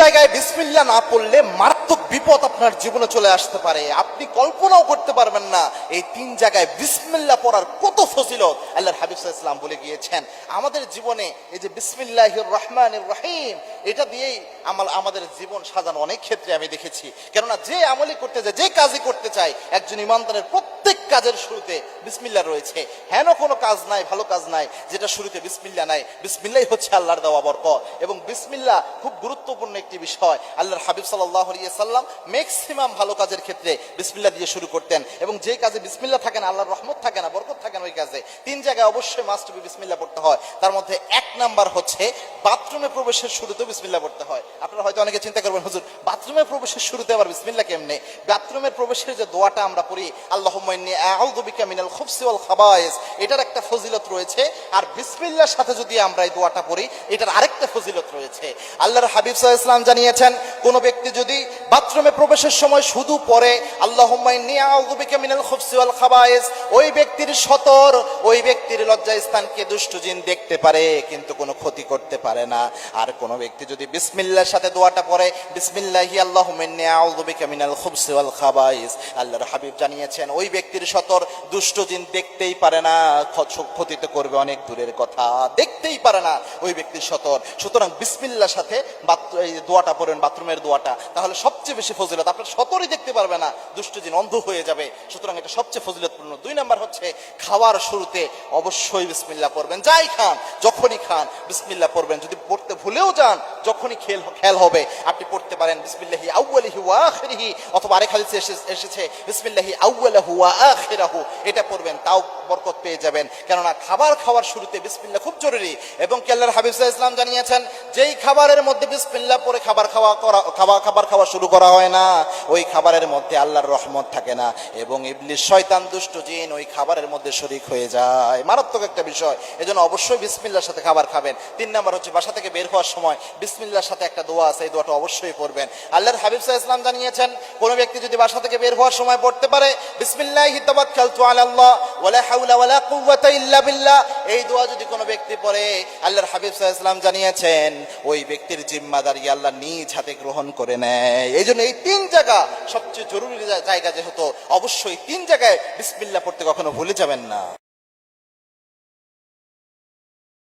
জায়গায় বিসমিল্লা না পড়লে মারাত্মক বিপদ আপনার জীবনে চলে আসতে পারে। আপনি কল্পনাও করতে পারবেন না এই তিন জায়গায় বিসমিল্লা পড়ার কত ফজিলত আল্লাহর হাবিব সাল্লাম বলে গিয়েছেন। আমাদের জীবনে এই যে বিসমিল্লাহির রহমানির রহিম, এটা দিয়েই আমার আমাদের জীবন সাজানো অনেক ক্ষেত্রে আমি দেখেছি। কেননা যে আমলি করতে যায় যে কাজই করতে চায়, একজন ইমানদারের প্রত্যেক কাজের শুরুতে বিসমিল্লা রয়েছে। হেন কোনো কাজ নাই, ভালো কাজ নাই, যেটা শুরুতে বিসমিল্লা নাই। বিসমিল্লাই হচ্ছে আল্লাহর দেওয়া বরকত। এবং বিসমিল্লা খুব গুরুত্বপূর্ণ একটি বিষয়। আল্লাহর হাবিব সাল্লাহ সাল্লাম ম্যাক্সিমাম ভালো কাজের ক্ষেত্রে বিসমিল্লা দিয়ে শুরু করতেন। এবং যে কাজে বিসমিল্লা থাকে না, আল্লাহর রহমত থাকে না, বরকত থাকে না ওই কাজে, তিন জায়গায় অবশ্যই মাস্ট বি বিসমিল্লা পড়তে হয়। তার মধ্যে এক নাম্বার হচ্ছে, বাথরুমে প্রবেশের শুরুতে বিসমিল্লা পড়তে হয়। আপনারা হয়তো অনেকে চিন্তা করবেন, হুজুর, বাথরুমে প্রবেশের শুরুতে আবার বিসমিল্লা কেমনে? বাথরুমের প্রবেশের যে দোয়াটা আমরা পড়ি আল্লাহ এটার একটা ফজিলত রয়েছে। আর বিসমিল্লার সাথে যদি আমরা এই দোয়াটা পড়ি, এটার আরেকটা ফজিলত রয়েছে। আল্লাহর হাবিব সাল্লাল্লাহু ইসলাম জানিয়েছেন কোন ব্যক্তি যদি বাথরুমে প্রবেশের সময় শুধু মিনাল খুবসি খাবায়েস, ওই ব্যক্তির সতর, ওই ব্যক্তির লজ্জা স্থানকে দুষ্ট জিন দেখতে পারে, কিন্তু কোনো ক্ষতি করতে পারে না। আর কোন ব্যক্তি যদি বিসমিল্লাহর সাথে দোয়াটা পড়ে, বিসমিল্লাহি আউযু মিনাল খুবসি ওয়াল খাবায়েস, আল্লাহর হাবিব জানিয়েছেন, ওই ব্যক্তির সতর দুষ্ট জিন দেখতেই পারে না, ক্ষতি তো করবে অনেক দূরের কথা, দেখতেই পারে না ওই ব্যক্তির সতর। সুতরাং বিসমিল্লার সাথে দোয়াটা পড়েন বাথরুমের দোয়াটা, তাহলে সবচেয়ে বেশি ফজিলত আপনার সতরই দেখতে পারবে না, দুষ্ট জিন অন্ধ হয়ে যাবে। সুতরাং এটা সবচেয়ে ফজিলতপূর্ণ। দুই নাম্বার হচ্ছে, খাওয়ার শুরুতে অবশ্যই বিসমিল্লা পড়বেন। যাই খান, যখনই খান বিসমিল্লা পড়বেন। যদি পড়তে ভুলেও যান, যখনই খেল খেল হবে, আপনি পড়তে পারেন বিসমিল্লাহি আউয়ালিহি ওয়া আখিরিহি, অথবা আরেক হাদিসে এসে- এসেছে, বিসমিল্লাহি আউয়ালাহু ওয়া আখিরাহু, এটা পড়বেন, তাও বরকত পেয়ে যাবেন। কেননা খাবার খাওয়ার শুরুতে বিসমিল্লা খুব জরুরি। এবং কেল্লার হাবিব ইসলাম জানিয়েছেন যেই খাবারের মধ্যে বিসমিল্লা পরে খাবার খাওয়া করা খাবার খাবার খাওয়া শুরু করা হয় না, ওই খাবারের মধ্যে আল্লাহর রহমত থাকে না এবং ইবলিশ শয়তান, দুষ্ট জিন ওই খাবারের মধ্যে শরিক হয়ে যায়। মারাত্মক একটা বিষয়। এজন্য অবশ্যই বিসমিল্লার সাথে খাবার খাবেন। তিন নাম্বার হচ্ছে বাসা থেকে বের হওয়ার সময় বিসমিল্লার সাথে একটা দোয়া আছে, এই দোয়াটা অবশ্যই পড়বেন। আল্লাহর হাবিব আলাইহি ইসলাম জানিয়েছেন, কোনো ব্যক্তি যদি বাসা থেকে বের হওয়ার সময় পড়তে পারে, বিসমিল্লাহি তাওয়াক্কালতু আলাল্লাহ ওয়ালা হাওলা ওয়ালা কুওয়াতা ইল্লা বিল্লাহ এই দোয়া যদি কোনো ব্যক্তি পড়ে, আল্লাহর হাবিব ইসলাম জানিয়েছেন, ওই ব্যক্তির জিম্মাদারি আল্লাহ নিজ হাতে গ্রহণ করে নেয়। এই জন্য এই তিন জায়গা সবচেয়ে জরুরি জায়গা যেহেতু, অবশ্যই তিন জায়গায় বিসমিল্লা পড়তে কখনো ভুলে যাবেন না।